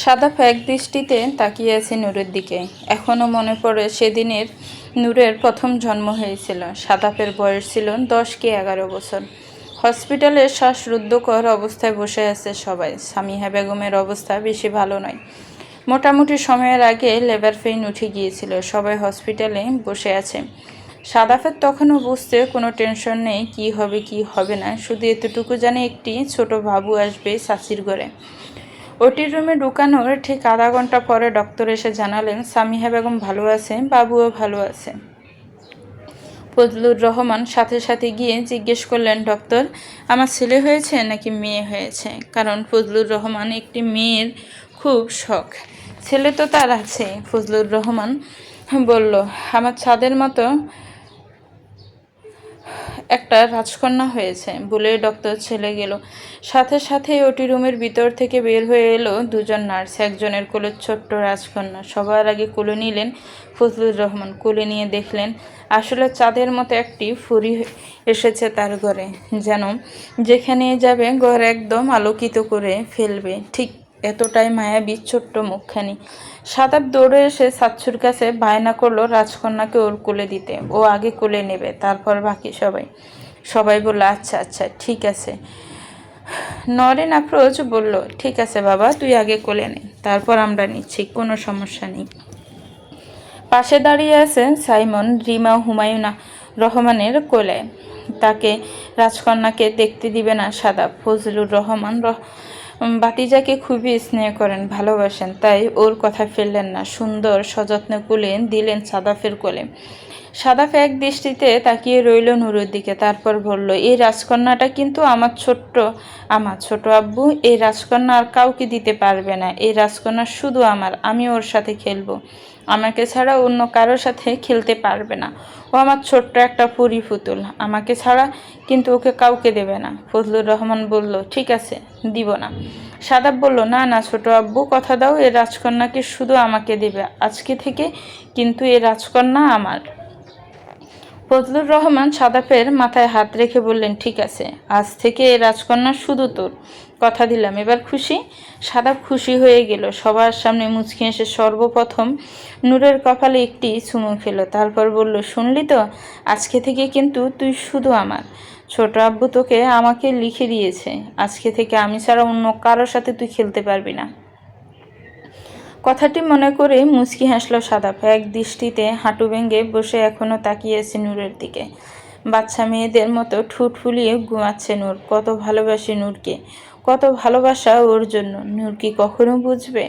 সাদাফ এক দৃষ্টিতে তাকিয়ে আছে নূরের দিকে। এখনও মনে পড়ে সেদিনের নূরের প্রথম জন্ম হয়েছিল। সাদাফের বয়স ছিল দশ কি এগারো বছর। হসপিটালে শ্বাসরুদ্ধকর অবস্থায় বসে আছে সবাই। সামিহা বেগমের অবস্থা বেশি ভালো নয়। মোটামুটি সময়ের আগে লেবার পেইন উঠে গিয়েছিল। সবাই হসপিটালে বসে আছে। সাদাফের তখনও বুঝতে কোনো টেনশন নেই, কি হবে কি হবে না। শুধু এতটুকু জানে একটি ছোট বাবু আসবে চাচির ঘরে। ওটির রুমে ঢুকানোর ঠিক আধা ঘণ্টা পরে ডক্টর এসে জানালেন, সামিহা বেগম ভালো আছে, বাবুও ভালো আছে। ফজলুর রহমান সাথে সাথে গিয়ে জিজ্ঞেস করলেন, ডক্টর, আমার ছেলে হয়েছে নাকি মেয়ে হয়েছে? কারণ ফজলুর রহমান একটি মেয়ের খুব শখ। ছেলে তো তার আছে, ফজলুর রহমান বলল, আমার ছাদের মতো একটা রাজকন্যা হয়েছে। বলে ডক্টর ছেলে গেল। সাথে সাথে ওটি রুমের ভিতর থেকে বের হয়ে এলো দুজন নার্স একজনের কোলে ছোট্ট রাজকন্যা। সবার আগে কোলে নিলেন ফজলুর রহমান। কোলে নিয়ে দেখলেন, আসলে চাঁদের মতো একটি ফুরি এসেছে তার ঘরে, যেন যেখানে যাবে ঘর একদম আলোকিত করে ফেলবে। ঠিক এতটাই মায়াবী ছোট্ট মুখখানি। সাদাব দৌড়ে এসে সাচ্ছুর কাছে বায়না করল রাজকন্যাকে ওর কোলে দিতে। ও আগে কোলে নেবে, তারপর বাকি সবাই। সবাই বলল আচ্ছা আচ্ছা ঠিক আছে। নরেন আপ্রোচ বলল, ঠিক আছে বাবা, তুই আগে কোলে নে, তারপর আমরা নিচ্ছি, কোনো সমস্যা নেই। পাশে দাঁড়িয়ে আছেন সাইমন রিমা হুমায়ুনা রহমানের কোলে। তাকে রাজকন্যাকে দেখতে দিবে না সাদা ফজলুর রহমান রহ বাতিজাকে খুবই স্নেহ করেন, ভালোবাসেন, তাই ওর কথা ফেললেন না। সুন্দর, সযত্ন কুলেন দিলেন সাদাফের কোলে। সাদাফ এক দৃষ্টিতে তাকিয়ে রইল নুরুর দিকে, তারপর বলল, এই রাজকন্যাটা কিন্তু আমার ছোট্ট, আমার ছোট আব্বু, এই রাজকন্যা আর কাউকে দিতে পারবে না, এই রাজকন্যা শুধু আমার, আমি ওর সাথে খেলব। আমাকে ছাড়া অন্য কারোর সাথে খেলতে পারবে না। ও আমার ছোট্ট একটা পুরি পুতুল। আমাকে ছাড়া কিন্তু ওকে কাউকে দেবে না। ফজলুর রহমান বলল, ঠিক আছে, দিব না। সাদাব বলল, না না, ছোট আব্বু, কথা দাও, এ রাজকন্যাকে শুধু আমাকে দেবে। আজকে থেকে কিন্তু এ রাজকন্যা আমার। ফজলুর রহমান সাদাপের মাথায় হাত রেখে বললেন, ঠিক আছে, আজ থেকে রাজকন্যা শুধু তোর। কথা দিলাম। এবার খুশি? সাদাপ খুশি হয়ে গেল। সবার সামনে মুচকি এসে সর্বপ্রথম নূরের কপালে একটি চুমু খেলো। তারপর বলল, শুনলি তো, আজকে থেকে কিন্তু তুই শুধু আমার। ছোট আব্বু তোকে আমাকে লিখে দিয়েছে। আজকে থেকে আমি ছাড়া অন্য কারোর সাথে তুই খেলতে পারবি না। কথাটি মনে করে মুচকি হাসলো সাদাপ। এক দৃষ্টিতে হাঁটু ভেঙে বসে এখনও তাকিয়েছে নূরের দিকে। বাচ্চা মেয়েদের মতো ঠুট ফুলিয়ে ঘুমাচ্ছে নূর। কত ভালোবাসে নূরকে। কত ভালোবাসা ওর জন্য। নূর কি কখনো বুঝবে?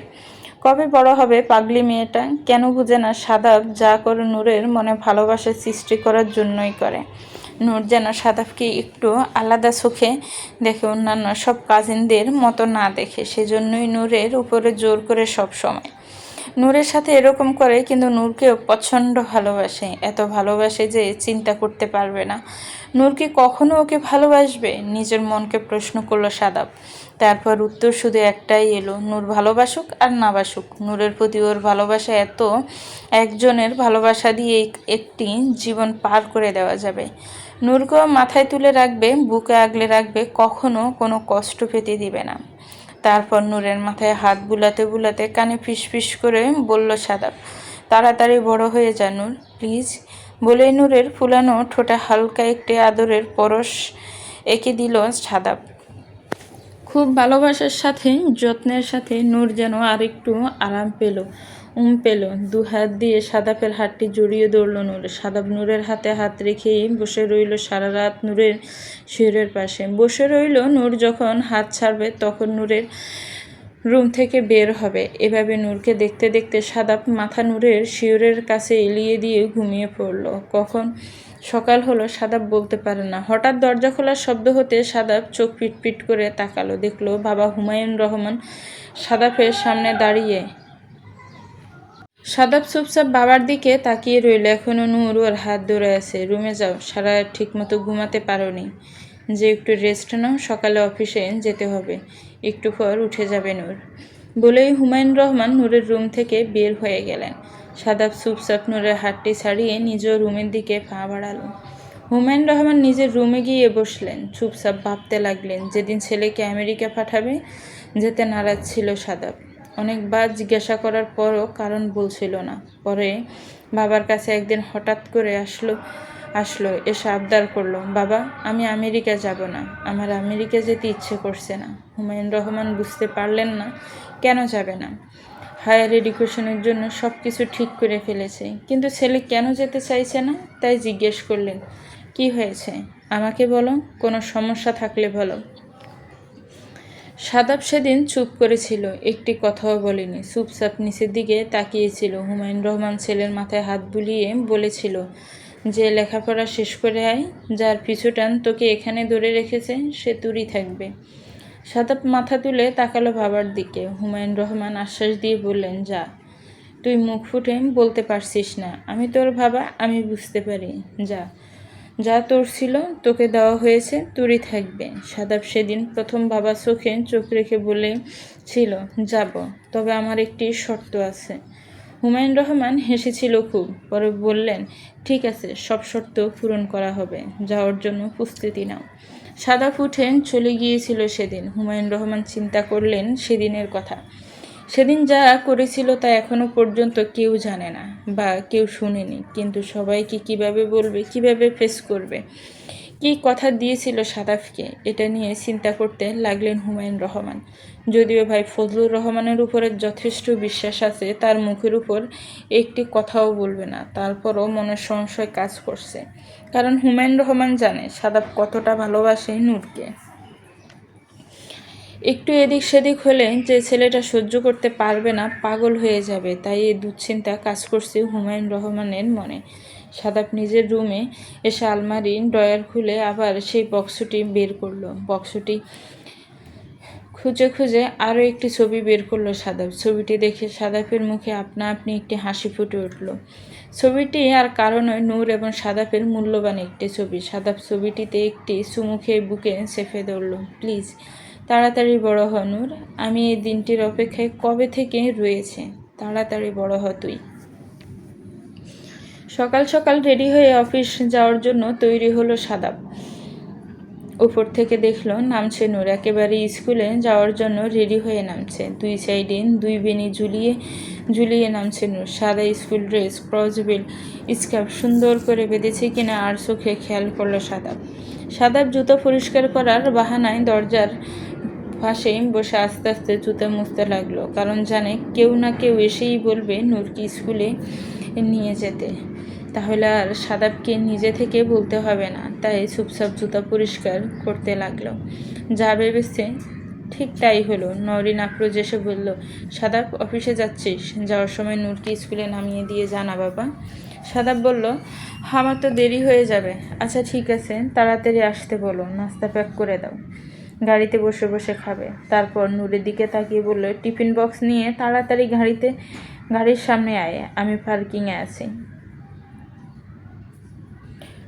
কবে বড় হবে পাগলি মেয়েটা? কেন বুঝে না সাদাব যা করে নূরের মনে ভালোবাসা সৃষ্টি করার জন্যই করে। নূর যেন সাদাবকে একটু আলাদা চোখে দেখে অন্যান্য সব কাজিনদের মতো না দেখে, সেজন্যই নূরের উপরে জোর করে সব সময়। নূরের সাথে এরকম করে কিন্তু নূরকেও প্রচণ্ড ভালোবাসে, এত ভালোবাসে যে চিন্তা করতে পারবে না। নূর কি কখনো ওকে ভালোবাসবে? নিজের মনকে প্রশ্ন করল সাদাব। তারপর উত্তর শুধু একটাই এলো, নূর ভালোবাসুক আর না বাসুক। নূরের প্রতি ওর ভালোবাসা এত, একজনের ভালোবাসা দিয়ে একটি জীবন পার করে দেওয়া যাবে। নূরকেও মাথায় তুলে রাখবে, বুকে আগলে রাখবে, কখনো কোনো কষ্ট পেতে দিবে না। তারপর নূরের মাথায় হাত বুলাতে বুলাতে কানে ফিস ফিস করে বলল, সাদাব, তাড়াতাড়ি বড় হয়ে যা নূর, প্লিজ। বলে নূরের ফুলানো ঠোঁটে হালকা একটি আদরের পরশ এঁকে দিল সাদাব। খুব ভালোবাসার সাথে, যত্নের সাথে নূর যেন আরেকটু আরাম পেল। উম পেল। দু হাত দিয়ে সাদাপের হাতটি জড়িয়ে ধরল নূর। সাদাব নূরের হাতে হাত রেখেই বসে রইল সারা রাত নূরের শিয়রের পাশে। বসে রইল নূর যখন হাত ছাড়বে তখন নূরের রুম থেকে বের হবে। এভাবে নূরকে দেখতে দেখতে সাদাপ মাথা নূরের শিয়রের কাছে এলিয়ে দিয়ে ঘুমিয়ে পড়ল। কখন সকাল হলো সাদাব বলতে পারে না। হঠাৎ দরজা খোলার শব্দ হতে সাদাব চোখ পিটপিট করে তাকালো। দেখল বাবা হুমায়ুন রহমান সাদাফের সামনে দাঁড়িয়ে সাদাব চুপচাপ বাবার দিকে তাকিয়ে রইল। এখনও নূর ওর হাত ধরে আছে। রুমে যাও, সারা ঠিকমতো ঘুমাতে পারোনি। যে একটু রেস্ট নাও, সকালে অফিসে যেতে হবে। একটু পর উঠে যাবে নূর। বলেই হুমায়ুন রহমান নূরের রুম থেকে বের হয়ে গেলেন। সাদাব চুপচাপ নূরের হাতটি ছাড়িয়ে নিজ রুমের দিকে পা বাড়ালো। হুমায়ুন রহমান নিজের রুমে গিয়ে বসলেন। চুপচাপ ভাবতে লাগলেন, যেদিন ছেলেকে আমেরিকা পাঠাবে, যেতে নারাজ ছিল সাদাব। অনেকবার জিজ্ঞাসা করার পরও কারণ বলছিল না। পরে বাবার কাছে একদিন হঠাৎ করে আসলো আসলো, এসে আবদার করল, বাবা, আমি আমেরিকা যাব না। আমার আমেরিকা যেতে ইচ্ছে করছে না। হুমায়ুন রহমান বুঝতে পারলেন না কেন যাবে না। হায়ার এডুকেশনের জন্য সব কিছু ঠিক করে ফেলেছে। কিন্তু ছেলে কেন যেতে চাইছে না? তাই জিজ্ঞেস করলেন, কি হয়েছে? আমাকে বলো, কোনো সমস্যা থাকলে বলো। সাদাব সেদিন চুপ করেছিল, একটি কথাও বলেনি। চুপচাপ নিচের দিকে তাকিয়েছিল। হুমায়ুন রহমান ছেলের মাথায় হাত বুলিয়ে বলেছিল, যে লেখাপড়া শেষ করে আয়, যার পিছুটান তোকে এখানে ধরে রেখেছে, সে তুরই থাকবে। সাদাব মাথা তুলে তাকালো বাবার দিকে। হুমায়ুন রহমান আশ্বাস দিয়ে বললেন, যা, তুই মুখ ফুটে বলতে পারছিস না। আমি তোর বাবা, আমি বুঝতে পারি। যা যা তোর ছিল, তোকে দেওয়া হয়েছে, তোরই থাকবে। সাদাব সেদিন প্রথম বাবা চোখে চোখ রেখে বলে, ছিল, যাব। তবে আমার একটি শর্ত আছে। হুমায়ুন রহমান হেসেছিল খুব। পরে বললেন, ঠিক আছে, সব শর্ত পূরণ করা হবে। যাওয়ার জন্য প্রস্তুতি নাও। সাদা ফুটে চলে গিয়েছিল সেদিন। হুমায়ুন রহমান চিন্তা করলেন সেদিনের কথা। সেদিন যা করেছিল তা এখনও পর্যন্ত কেউ জানে না বা কেউ শুনেনি। কিন্তু সবাইকে কীভাবে বলবে, কীভাবে ফেস করবে? কি কথা দিয়েছিল সাদাফকে? এটা নিয়ে চিন্তা করতে লাগলেন হুমায়ুন রহমান। যদিও ভাই ফজলুর রহমানের উপরে যথেষ্ট বিশ্বাস আছে, তার মুখের উপর একটি কথাও বলবে না। তারপরও মনের সংশয় কাজ করছে। কারণ হুমায়ুন রহমান জানে সাদাফ কতটা ভালোবাসে নূরকে। একটু এদিক সেদিক হলে যে ছেলেটা সহ্য করতে পারবে না, পাগল হয়ে যাবে। তাই এই দুশ্চিন্তা কাজ করছে হুমায়ুন রহমানের মনে। সাদাপ নিজের রুমে এসে আলমারি ড্রয়ার খুলে আবার সেই বক্সটি বের করল। বক্সটি খুঁজে খুঁজে আরও একটি ছবি বের করল সাদাপ। ছবিটি দেখে সাদাপের মুখে আপনা আপনি একটি হাসি ফুটে উঠল। ছবিটি আর কারণে নূর এবং সাদাপের মূল্যবান একটি ছবি। সাদাপ ছবিটিতে একটি সুমুখে বুকে চেপে ধরল, প্লিজ তাড়াতাড়ি বড় হ, নূর। আমি এই দিনটির অপেক্ষায় কবে থেকে রয়েছে? তাড়াতাড়ি বড় হ তুই। সকাল সকাল রেডি হয়ে অফিস যাওয়ার জন্য তৈরি হলো সাদাব উপর থেকে দেখল, নামছে নূর। একেবারে স্কুলে যাওয়ার জন্য রেডি হয়ে নামছে। দুই সাইডে দুই বেনি ঝুলিয়ে ঝুলিয়ে নামছে নূর। সাদা স্কুল ড্রেস ক্রসবিল স্কার্ফ সুন্দর করে বেঁধেছে কিনা আর চোখে খেয়াল করল সাদাব সাদাব জুতো পরিষ্কার করার বাহানায় দরজার পাশেই বসে আস্তে আস্তে জুতো মুছতে লাগল, কারণ জানে কেউ না কেউ এসেই বলবে নূরকে স্কুলে নিয়ে যেতে। তাহলে আর সাদাবকে নিজে থেকে বলতে হবে না, তাই চুপচাপ জুতা পরিষ্কার করতে লাগল। যা ভেবেছে ঠিক তাই হলো। নরিন আফরোজ এসে বলল সাদাব অফিসে যাচ্ছিস? যাওয়ার সময় নূরকে স্কুলে নামিয়ে দিয়ে জানা বাবা। সাদাব বলল, আমার তো দেরি হয়ে যাবে। আচ্ছা ঠিক আছে, তাড়াতাড়ি আসতে বলো, নাস্তা প্যাক করে দাও। গাড়িতে বসে বসে খাবে। তারপর নূরের দিকে তাকিয়ে বলল, টিফিন বক্স নিয়ে তাড়াতাড়ি গাড়িতে, গাড়ির সামনে আয়, আমি পার্কিংয়ে আছি।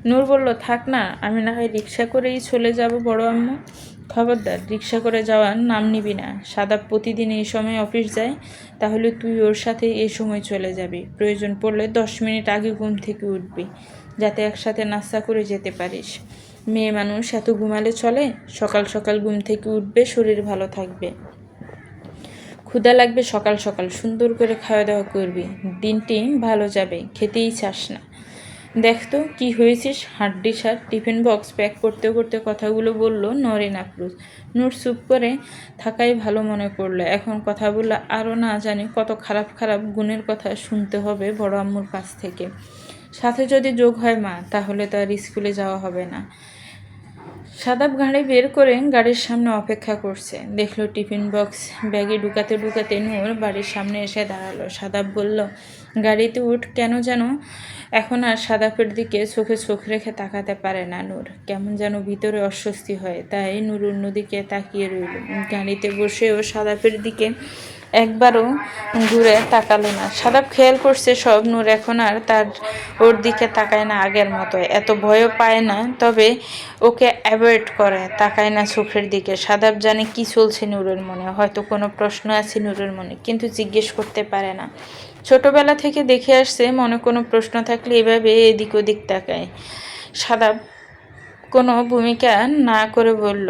নূর বলল, থাক না, আমি না হয় রিক্সা করেই চলে যাব বড় আম্মু। খবরদার, রিক্সা করে যাওয়ার নাম নিবি না। সাদা প্রতিদিন এই সময় অফিস যায়, তাহলে তুই ওর সাথে এই সময় চলে যাবি। প্রয়োজন পড়লে দশ মিনিট আগে ঘুম থেকে উঠবি, যাতে একসাথে নাস্তা করে যেতে পারিস। মেয়ে মানুষ এত ঘুমালে চলে? সকাল সকাল ঘুম থেকে উঠবে, শরীর ভালো থাকবে। ক্ষুদা লাগবে, সকাল সকাল সুন্দর করে খাওয়া দাওয়া করবি। দিনটি ভালো যাবে, খেতেই চাস না। দেখ তো, কী হয়েছিস? হাড্ডি সার, টিফিন বক্স প্যাক করতে করতে কথাগুলো বলল নরেন আফরুজ। নূর চুপ করে থাকাই ভালো মনে করল। এখন কথা বললে আরও না জানি কত খারাপ খারাপ গুণের কথা শুনতে হবে বড় আম্মুর কাছ থেকে। সাথে যদি যোগ হয় মা, তাহলে তো আর স্কুলে যাওয়া হবে না। সাদাব গাড়ি বের করে গাড়ির সামনে অপেক্ষা করছে। দেখল টিফিন বক্স ব্যাগে ঢুকাতে ঢুকাতে নূর বাড়ির সামনে এসে দাঁড়াল। সাদাব বলল গাড়িতে উঠ, কেন যেন এখন আর সাদাপের দিকে চোখে চোখ রেখে তাকাতে পারে না নূর। কেমন যেন ভিতরে অস্বস্তি হয়। তাই নূর অন্যদিকে তাকিয়ে রইল। গাড়িতে বসেও সাদাপের দিকে একবারও ঘুরে তাকালো না। সাদাব খেয়াল করছে সব, নূর এখন আর তার ওর দিকে তাকায় না আগের মতো। এত ভয়ও পায় না, তবে ওকে অ্যাভয়েড করে, তাকায় না চোখের দিকে। সাদাব জানে কি চলছে নূরের মনে। হয়তো কোনো প্রশ্ন আছে নূরের মনে, কিন্তু জিজ্ঞেস করতে পারে না। ছোটবেলা থেকে দেখে আসছে, মনে কোনো প্রশ্ন থাকলে এভাবে এদিক ওদিক তাকায়। সাদাব কোনো ভূমিকা না করে বলল,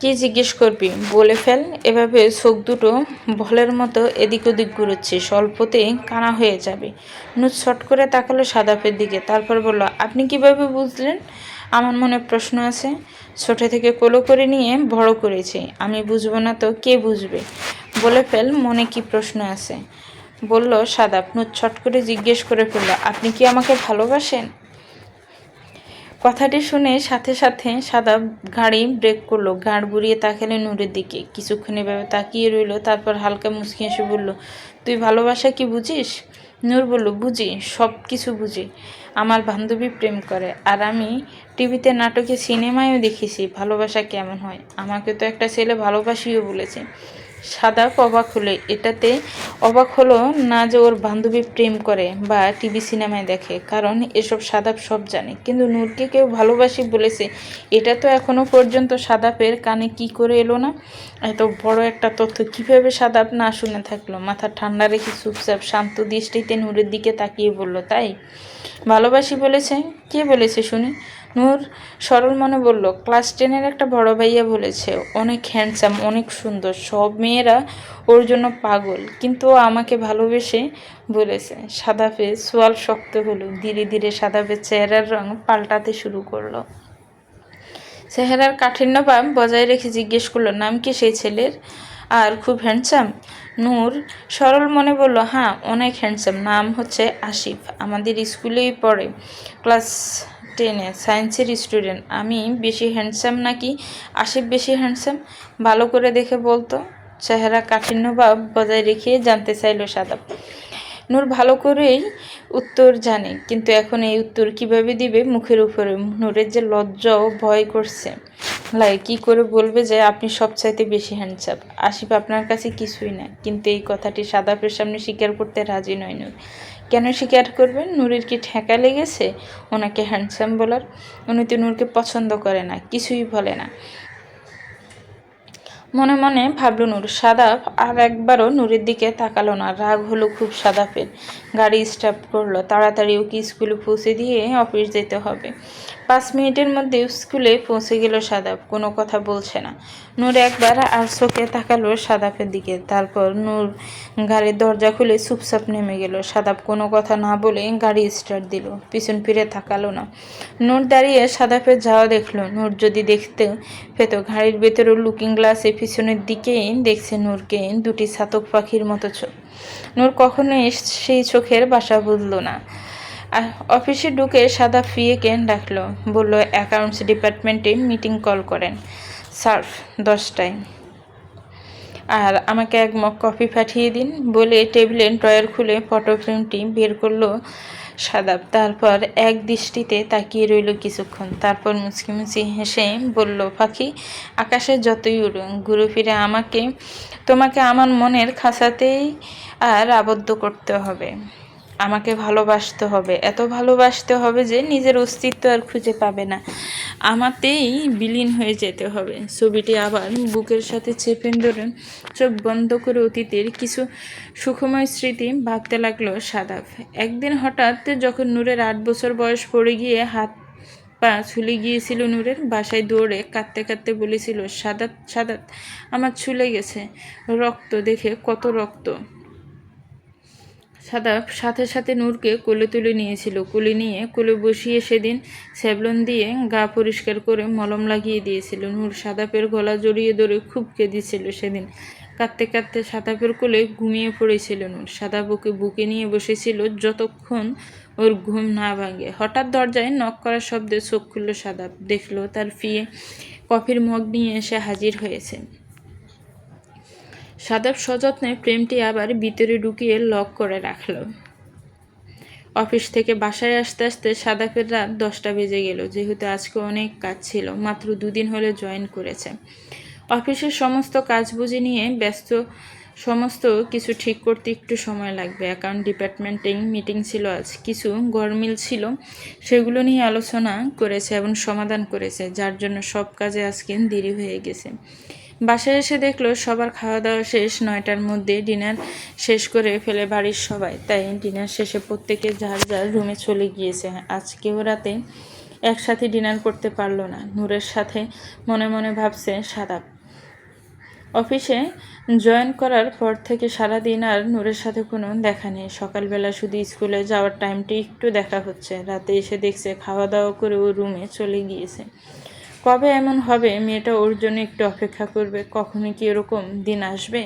কি জিজ্ঞেস করবি? বলে ফেল। এভাবে চোখ দুটো ভলের মতো এদিক ওদিক ঘুরোচ্ছে স্বল্পতেই কানা হয়ে যাবে। নুজ ছট করে তাকালো সাদাপের দিকে, তারপর বলল, আপনি কীভাবে বুঝলেন? আমার মনে প্রশ্ন আছে। ছোট থেকে কোলো করে নিয়ে বড় করেছি। আমি বুঝব না তো কে বুঝবে? বলে ফেল, মনে কি প্রশ্ন আছে? বলল সাদাপ নুজ ছট করে জিজ্ঞেস করে ফেলল, আপনি কি আমাকে ভালোবাসেন? কথাটি শুনে সাথে সাথে সাদা গাড়ি ব্রেক করল গাড় বুড়িয়ে তাকালে নূরের দিকে। কিছুক্ষণ এভাবে তাকিয়ে রইল, তারপর হালকা মুচকি এসে বলল, তুই ভালোবাসা কি বুঝিস? নূর বলল, বুঝি সব কিছু বুঝি। আমার বান্ধবী প্রেম করে। আর আমি টিভিতে নাটকে সিনেমায়ও দেখেছি, ভালোবাসা কেমন হয়? আমাকে তো একটা ছেলে ভালোবাসিও বলেছে। সাদা অবাক হলে এটাতে অবাক হলো না যে ওর বান্ধবী প্রেম করে বা টিভি সিনেমায় দেখে, কারণ এসব সাদাপ সব জানে। কিন্তু নূরকে কেউ ভালোবাসি বলেছে, এটা তো এখনও পর্যন্ত সাদাপের কানে কি করে এলো না? এত বড় একটা তথ্য কীভাবে সাদাপ না শুনে থাকল? মাথা ঠান্ডা রেখে চুপচাপ শান্ত দৃষ্টিতে নূরের দিকে তাকিয়ে বলল, তাই? ভালোবাসি বলেছে? কে বলেছে শুনি? নূর সরল মনে বলল, ক্লাস টেনের একটা বড় ভাইয়া বলেছে, অনেক হ্যান্ডসাম অনেক সুন্দর, সব মেয়েরা ওর জন্য পাগল, কিন্তু ও আমাকে ভালোবেসে বলেছে। সাদা সাদাফে সোয়াল শক্ত হলো, ধীরে ধীরে সাদা সাদাফের চেহারার রং পাল্টাতে শুরু করল। চেহারার কাঠিন্য ভাব বজায় রেখে জিজ্ঞেস করল, নাম কি সেই ছেলের? আর খুব হ্যান্ডসাম নূর সরল মনে বলল হ্যাঁ অনেক হ্যান্ডসাম নাম হচ্ছে আসিফ, আমাদের স্কুলেই পড়ে, ক্লাস টেনে সায়েন্সের স্টুডেন্ট আমি বেশি হ্যান্ডসাম নাকি? আসিফ বেশি হ্যান্ডসাম ভালো করে দেখে বলতো। চেহারা কাঠিন্য ভাব বজায় রেখে জানতে চাইল সাদাব নূর ভালো করেই উত্তর জানে, কিন্তু এখন এই উত্তর কীভাবে দিবে মুখের উপরে? নূরের যে লজ্জা ও ভয় করছে। লাগে কি করে বলবে যে আপনি সবচাইতে বেশি হ্যান্ডসাম আসিফ আপনার কাছে কিছুই না, কিন্তু এই কথাটি সাদাপের সামনে স্বীকার করতে রাজি নয় নূর। কেন স্বীকার করবেন? নূরের কি ঠেকা লেগেছে? ওনাকে হ্যান্ডসাম বলার। উনি তো নূরকে পছন্দ করে না, কিছুই বলে না। মনে মনে ভাবল নূর সাদাফ আর একবারও নূরের দিকে তাকালো না, রাগ হলো খুব সাদাফের গাড়ি স্টার্ট করল, তাড়াতাড়ি ওকে স্কুলে পৌঁছে দিয়ে অফিস যেতে হবে। পাঁচ মিনিটের মধ্যে স্কুলে পৌঁছে গেল সাদাফ কোনো কথা বলছে না। নূর একবার আর চোখে তাকালো সাদাফের দিকে, তারপর নূর গাড়ির দরজা খুলে চুপচাপ নেমে গেল। সাদাফ কোনো কথা না বলে গাড়ি স্টার্ট দিল, পিছন ফিরে তাকালো না। নূর দাঁড়িয়ে সাদাফের যাওয়া দেখল, নূর যদি দেখতে পেত, গাড়ির ভেতরে লুকিং গ্লাসে পিছনের দিকেই দেখছে নূরকে, দুটি ছাতক পাখির মতো চোখ। নূর কখনোই সেই চোখের বাসা বুঝলো না। অফিসে ঢুকে সাদা ফিয়েকে ডাকলো। বলল, অ্যাকাউন্টস ডিপার্টমেন্টে মিটিং কল করেন। সার্ফ, দশটায়। আর আমাকে এক মগ কফি পাঠিয়ে দিন। বলে টেবিলে ড্রয়ার খুলে ফটো ফ্রেমটি বের করল সাদাব। তারপর এক দৃষ্টিতে তাকিয়ে রইল কিছুক্ষণ। তারপর মুচকি মুচকি হেসে বলল পাখি আকাশে যতই উড়ো ঘুরে ফিরে আমাকে, তোমাকে আমার মনের খাঁচাতেই আর আবদ্ধ করতে হবে। আমাকে ভালোবাসতে হবে। এত ভালোবাসতে হবে যে নিজের অস্তিত্ব আর খুঁজে পাবে না। আমাতেই বিলীন হয়ে যেতে হবে। ছবিটি আবার বুকের সাথে চেপে ধরে চোখ বন্ধ করে অতীতের কিছু সুখময় স্মৃতি ভাবতে লাগল সাদাফ। একদিন হঠাৎ যখন নূরের আট বছর বয়স পড়ে গিয়ে হাত পা ছুলে গিয়েছিল নূরের, বাসায় দৌড়ে কাঁদতে কাঁদতে বলেছিল, সাদাত সাদাত, আমার ছুলে গেছে। রক্ত দেখে কত রক্ত। সাদা সাথে সাথে নূরকে কোলে তুলে নিয়েছিল। কোলে নিয়ে কোলে বসিয়ে সেদিন স্যাবলন দিয়ে গা পরিষ্কার করে মলম লাগিয়ে দিয়েছিল। নূর সাদাপের গলা জড়িয়ে ধরে খুব কেঁদেছিল সেদিন। কাঁদতে কাঁদতে সাদাপের কোলে ঘুমিয়ে পড়েছিল নূর। সাদা বুকে বুকে নিয়ে বসেছিল যতক্ষণ ওর ঘুম না ভাঙে। হঠাৎ দরজায় নক করার শব্দে চোখ খুলল সাদাপ দেখল তার ফিয়ে কফির মগ নিয়ে এসে হাজির হয়েছে। সাদাব সযত্নে প্রেমটি আবার ভিতরে ঢুকিয়ে লক করে রাখল। অফিস থেকে বাসায় আসতে আসতে সাদাফের রাত দশটা বেজে গেল। যেহেতু আজকে অনেক কাজ ছিল, মাত্র দুদিন হলে জয়েন করেছে। অফিসের সমস্ত কাজ বুঝে নিয়ে ব্যস্ত, সমস্ত কিছু ঠিক করতে একটু সময় লাগবে। অ্যাকাউন্ট ডিপার্টমেন্টে মিটিং ছিল আজ। কিছু গরমিল ছিল, সেগুলো নিয়ে আলোচনা করেছে এবং সমাধান করেছে, যার জন্য সব কাজে আজকে দেরি হয়ে গেছে। বাসায় এসে দেখল সবার খাওয়া দাওয়া শেষ, নয়টার মধ্যে ডিনার শেষ করে ফেলে বাড়ির সবাই। তাই ডিনার শেষে প্রত্যেকে যার যার রুমে চলে গিয়েছে। আজকেও রাতে একসাথে ডিনার করতে পারল না। নূরের সাথে মনে মনে ভাবছে সাদাব অফিসে জয়েন করার পর থেকে সারাদিন আর নূরের সাথে কোনো দেখা নেই। সকালবেলা শুধু স্কুলে যাওয়ার টাইমটি একটু দেখা হচ্ছে। রাতে এসে দেখছে খাওয়া দাওয়া করে ও রুমে চলে গিয়েছে। কবে এমন হবে? মেয়েটা ওর জন্য একটু অপেক্ষা করবে। কখনো কি এরকম দিন আসবে?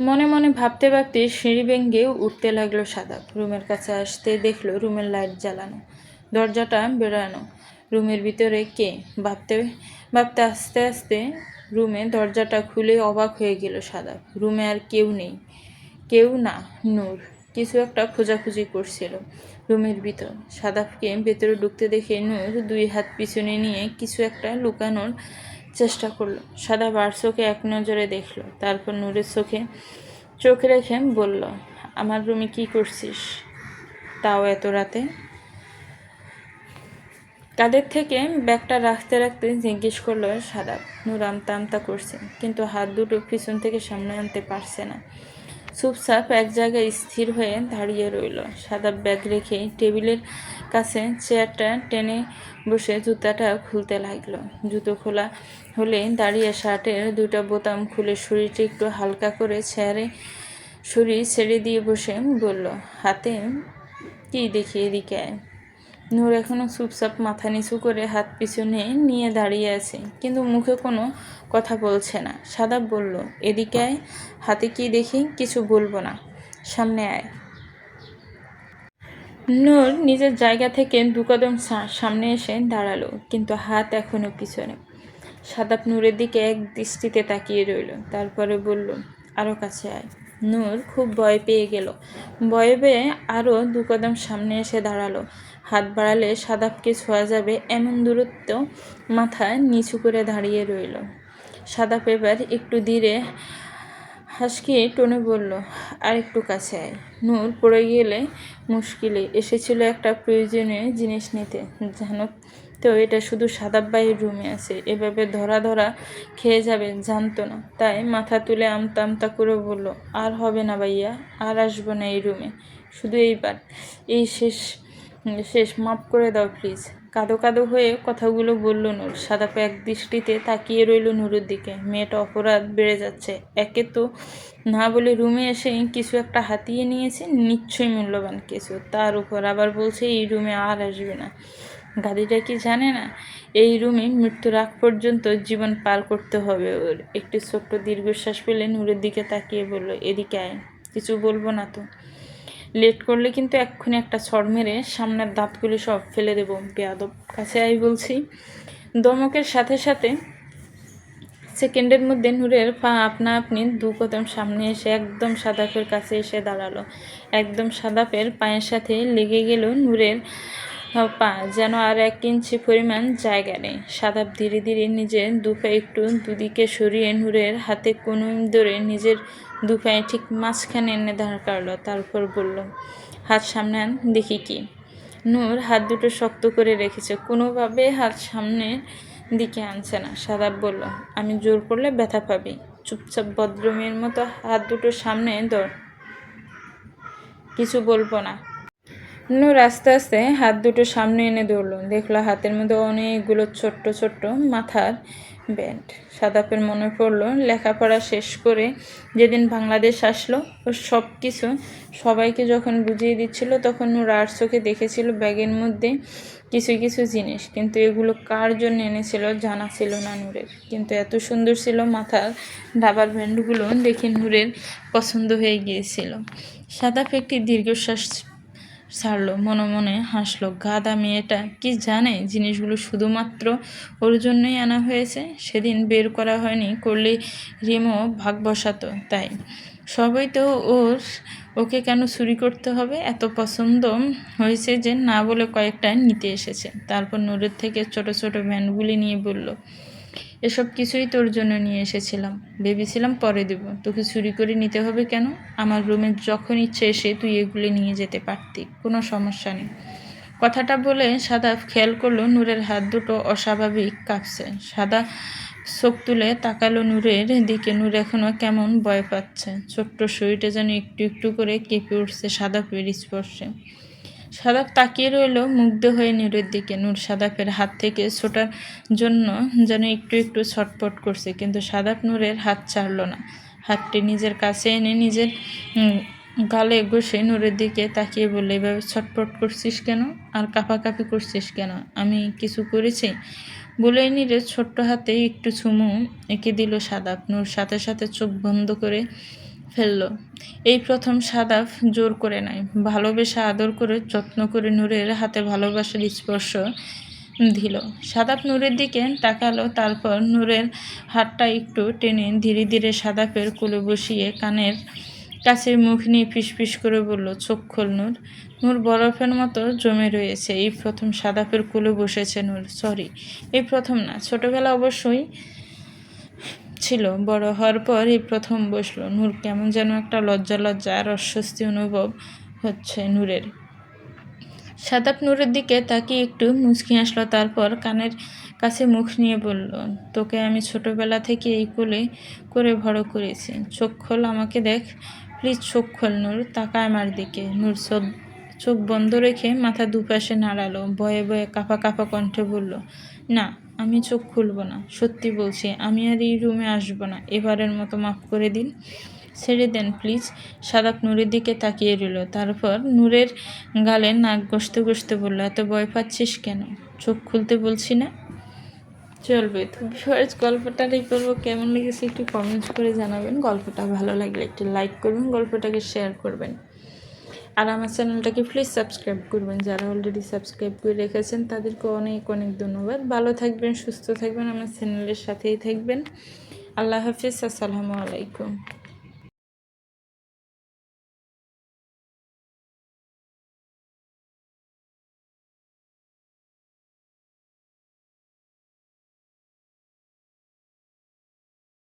মনে মনে ভাবতে ভাবতে সিঁড়ি ভেঙ্গে উঠতে লাগল সাদাব রুমের কাছে আসতে দেখল রুমের লাইট জ্বালানো, দরজাটা বেড়ানো। রুমের ভিতরে কে? ভাবতে ভাবতে আস্তে আস্তে রুমে দরজাটা খুলে অবাক হয়ে গেল সাদাব রুমে আর কেউ নেই। কেউ না, নূর। কিছু একটা খোঁজাখুঁজি করছিল। রুমের ভিতর। সাদাবকে ভেতরে ঢুকতে দেখে নূর দুই হাত পিছনে নিয়ে কিছু একটা লুকানোর চেষ্টা করল। সাদা বার চোখে এক নজরে দেখল। তারপর নূরের চোখে চোখ রেখে বলল, আমার রুমে কি করছিস? তাও এত রাতে? কাদের থেকে ব্যাগটা রাখতে রাখতে জিজ্ঞেস করল সাদা নূর আমতা আমতা করছে, কিন্তু হাত দুটো পিছন থেকে সামনে আনতে পারছে না। চুপচাপ এক জায়গায় স্থির হয়ে দাঁড়িয়ে রইল। সাদা ব্যাগ রেখে টেবিলের কাছে চেয়ারটা টেনে বসে জুতাটা খুলতে লাগল। জুতো খোলা হলে দাঁড়িয়ে শার্টের দুটা বোতাম খুলে শরীরটা একটু হালকা করে চেয়ারে শরীর ছেড়ে দিয়ে বসে বলল, হাতে কি দেখি এদিকে আয়। নূর এখনও চুপচাপ মাথা নিচু করে হাত পিছনে নিয়ে দাঁড়িয়ে আছে, কিন্তু মুখে কোনো কথা বলছে না। সাদাব বলল, এদিকে আয়, হাতে কি দেখি কিছু বলব না। সামনে আয়। নূর নিজের জায়গা থেকে দু কদম সা- সামনে এসে দাঁড়াল, কিন্তু হাত এখনও পিছনে। সাদাব নূরের দিকে এক দৃষ্টিতে তাকিয়ে রইল, তারপরে বলল আরও কাছে আয়। নূর খুব ভয় পেয়ে গেল। ভয়ে পেয়ে আরও দু কদম সামনে এসে দাঁড়াল। হাত বাড়ালে সাদাবকে ছোঁয়া যাবে এমন দূরত্ব মাথা নিচু করে দাঁড়িয়ে রইল। সাদাব পেপার একটু ধীরে হাসকি টনে বলল আর একটু কাছে আয়। নূর পড়ে গেলে মুশকিলে এসেছিল একটা প্রয়োজনীয় জিনিস নিতে। জানো তো, এটা শুধু সাদাব্বাইয়ের রুমে আছে। এভাবে ধরা ধরা খেয়ে যাবে, জানতো না। তাই মাথা তুলে আমতা আমতা করে বলল, আর হবে না ভাইয়া, আর আসব না এই রুমে। শুধু এইবার, এই শেষ শেষ, মাফ করে দাও প্লিজ। কাদো কাদো হয়ে কথাগুলো বলল নূর। সাদাপে এক দৃষ্টিতে তাকিয়ে রইল নূরের দিকে। মেয়েটা অপরাধ বেড়ে যাচ্ছে। একে তো না বলে রুমে এসে কিছু একটা হাতিয়ে নিয়েছে নিশ্চয়ই মূল্যবান কিছু। তার উপর আবার বলছে, এই রুমে আর আসবে না। গাদিটা কি জানে না? এই রুমে মৃত্যুর আগ পর্যন্ত জীবন পার করতে হবে ওর। একটি ছোট্ট দীর্ঘশ্বাস পেলে নূরের দিকে তাকিয়ে বলল, এদিকে আয়, কিছু বলব না তো। লেট করলে কিন্তু এক্ষুনি একটা ছড় মেরে সামনের দাঁতগুলি সব ফেলে দেবো। বেয়াদব। কাছে আই বলছি। দমকের সাথে সাথে সেকেন্ডের মধ্যে নূরের পা আপনা আপনি দু কদম সামনে এসে একদম সাদাপের কাছে এসে দাঁড়াল। একদম সাদাপের পায়ের সাথে লেগে গেল নূরের পা, যেন আর এক ইঞ্চি পরিমাণ জায়গা নেই। সাদাপ ধীরে ধীরে নিজের দুপা একটু দুদিকে সরিয়ে নূরের হাতে কোনো ধরে নিজের দু পায়ে ঠিক মাঝখানে এনে দাঁড় কাড়লো তারপর বলল, হাত সামনে আন, দেখি কি। নূর হাত দুটো শক্ত করে রেখেছে, কোনোভাবে হাত সামনের দিকে আনছে না। সাদাব বলল, আমি জোর করলে ব্যথা পাবি। চুপচাপ ভদ্রমের মতো হাত দুটো সামনে ধর। কিছু বলব না। নূর আস্তে আস্তে হাত দুটো সামনে এনে ধরলো, দেখল হাতের মধ্যে অনেকগুলো ছোট্ট ছোট্ট মাথার ব্যান্ড। সাদাপের মনে পড়ল, লেখাপড়া শেষ করে যেদিন বাংলাদেশ আসলো, ও সব কিছু সবাইকে যখন বুঝিয়ে দিচ্ছিল, তখন নূর আর চোখে দেখেছিল ব্যাগের মধ্যে কিছু কিছু জিনিস। কিন্তু এগুলো কার জন্য এনেছিল জানা ছিল না নূরের। কিন্তু এত সুন্দর ছিল মাথার ডাবার ব্যান্ডগুলো দেখে নূরের পছন্দ হয়ে গিয়েছিল। সাদাপ একটি দীর্ঘশ্বাস ছাড়লো মনে মনে হাসলো গাদা মেয়েটা কি জানে জিনিসগুলো শুধুমাত্র ওর জন্যই আনা হয়েছে? সেদিন বের করা হয়নি করলে রিমো ভাগ বসাতো, তাই। সবাই তো ওর, ওকে কেন চুরি করতে হবে? এত পছন্দ হয়েছে যে না বলে কয়েকটা নিতে এসেছে। তারপর নূরের থেকে ছোট ছোট ভ্যানগুলি নিয়ে বলল এসব কিছুই তোর জন্য নিয়ে এসেছিলাম। ভেবেছিলাম পরে দেব। তোকে চুরি করে নিতে হবে কেন? আমার রুমে যখন ইচ্ছে এসে তুই এগুলি নিয়ে যেতে পারতি। কোনো সমস্যা নেই। কথাটা বলে সাদা খেয়াল করল নূরের হাত দুটো অস্বাভাবিক কাঁপছে। সাদা চোখ তুলে তাকালো নূরের দিকে। নূর এখনও কেমন ভয় পাচ্ছে। ছোট্ট শরীরটা যেন একটু একটু করে কেঁপে উঠছে সাদা পের স্পর্শে। সাদাপ তাকিয়ে রইল, মুগ্ধ হয়ে নূরের দিকে। নূর সাদাপের হাত থেকে ছোটার জন্য যেন একটু একটু ছটপট করছে, কিন্তু সাদাপ নূরের হাত ছাড়ল না। হাতটি নিজের কাছে এনে নিজের গালে ঘষে নূরের দিকে তাকিয়ে বললে, এভাবে ছটপট করছিস কেন? আর কাঁপাকাঁপি করছিস কেন? আমি কিছু করেছি? বলে নিরে ছোট্ট হাতে একটু চুমু এঁকে দিল সাদাপ। নূর সাথে সাথে চোখ বন্ধ করে ফেলল। এই প্রথম সাদাফ জোর করে নাই। ভালোবেসে আদর করে, যত্ন করে নূরের হাতে ভালোবাসার স্পর্শ দিল। সাদাপ নূরের দিকে তাকালো, তারপর নূরের হাতটা একটু টেনে ধীরে ধীরে সাদাপের কোলে বসিয়ে কানের কাছে মুখ নিয়ে ফিসফিস করে বলল, চোখ খোল নূর। নূর বরফের মতো জমে রয়েছে। এই প্রথম সাদাপের কোলে বসেছে নূর। সরি, এই প্রথম না। ছোটবেলা অবশ্যই ছিল, বড় হওয়ার পর এই প্রথম বসল, নূর, কেমন যেন একটা লজ্জা লজ্জা আর অস্বস্তি অনুভব হচ্ছে নূরের। সাদাপ নূরের দিকে তাকিয়ে একটু মুচকি আসলো তারপর কানের কাছে মুখ নিয়ে বলল, তোকে আমি ছোটবেলা থেকে এই কোলে করে বড় করেছি। চোখ খোল আমাকে দেখ। প্লিজ চোখ খোল নূর, তাকায় আমার দিকে। নূর চোখ চোখ বন্ধ রেখে মাথা দুপাশে নাড়ালো, ভয়ে ভয়ে কাঁপা কাঁপা কণ্ঠে বলল, না আমি চোখ খুলবো না, সত্যি বলছি, আমি আর এই রুমে আসব না। এবারের মতো মাফ করে দিন। ছেড়ে দেন প্লিজ সাদাপ নূরের দিকে তাকিয়ে রইল। তারপর নূরের গালে নাক ঘষতে ঘষতে বলল, এত ভয় পাচ্ছিস কেন? চোখ খুলতে বলছি না? চলবে তো ফার্স্ট গল্পটা এই করব, কেমন লেগেছে একটু কমেন্টস করে জানাবেন। গল্পটা ভালো লাগলে একটু লাইক করবেন, গল্পটাকে শেয়ার করবেন। আর আমার চ্যানেলটাকে প্লিজ সাবস্ক্রাইব করবেন। যারা অলরেডি সাবস্ক্রাইব করে রেখেছেন, তাদেরকে অনেক অনেক ধন্যবাদ। ভালো থাকবেন, সুস্থ থাকবেন, আমার চ্যানেলের সাথেই থাকবেন। আল্লাহ হাফিজ, আসসালামু আলাইকুম।